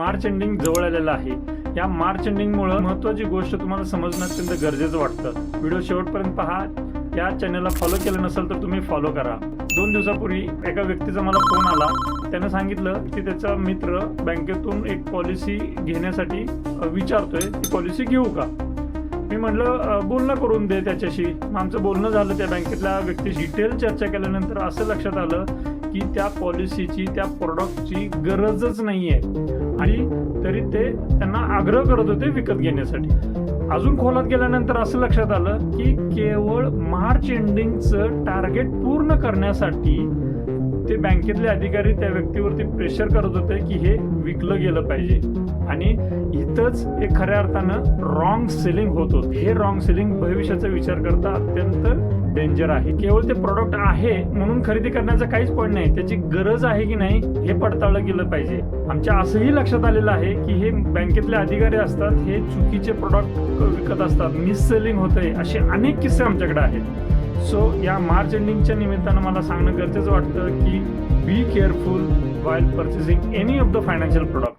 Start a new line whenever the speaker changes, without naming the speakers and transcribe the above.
March ending जवळ आलेलं आहे. या मार्च एंडिंगमुळे महत्वाची गोष्ट तुम्हाला समजणं अत्यंत गरजेचं वाटतं. व्हिडिओ शेवटपर्यंत पहा. या चॅनलला फॉलो केलं नसेल तर तुम्ही फॉलो करा. दोन दिवसापूर्वी एका व्यक्तीचा मला फोन आला. त्यानं सांगितलं की त्याचा मित्र बँकेतून एक पॉलिसी घेण्यासाठी विचारतोय. ती पॉलिसी घेऊ का? मी म्हटलं बोलणं करून दे त्याच्याशी. मग आमचं बोलणं झालं त्या बँकेतल्या व्यक्तीशी. डिटेल चर्चा केल्यानंतर असं लक्षात आलं की त्या पॉलिसीची त्या प्रोडक्टची गरजच नाही आहे आणि तरी ते त्यांना आग्रह करत होते विकत घेण्यासाठी. अजून खोलात गेल्यानंतर असं लक्षात आलं की केवळ मार्च एंडिंगचं टार्गेट पूर्ण करण्यासाठी ते बँकेतले अधिकारी त्या व्यक्तीवरती प्रेशर करत होते की हे विकलं गेलं पाहिजे. आणि इथंच हे खऱ्या अर्थानं रॉंग सेलिंग होत होतं. हे रॉंग सेलिंग भविष्याचा विचार करता अत्यंत डेंजर आहे. केवळ ते प्रोडक्ट आहे म्हणून खरेदी करण्याचा काहीच पॉईंट नाही. त्याची गरज आहे की नाही हे पडताळलं गेलं पाहिजे. आमच्या असंही लक्षात आलेलं आहे की हे बँकेतले अधिकारी असतात हे चुकीचे प्रोडक्ट विकत असतात मिस सेलिंग होतंय असे अनेक किस्से आमच्याकडे आहेत. सो या मार्च एंडिंगच्या निमित्तानं मला सांगणं गरजेचं वाटतं की be careful while purchasing any of the financial product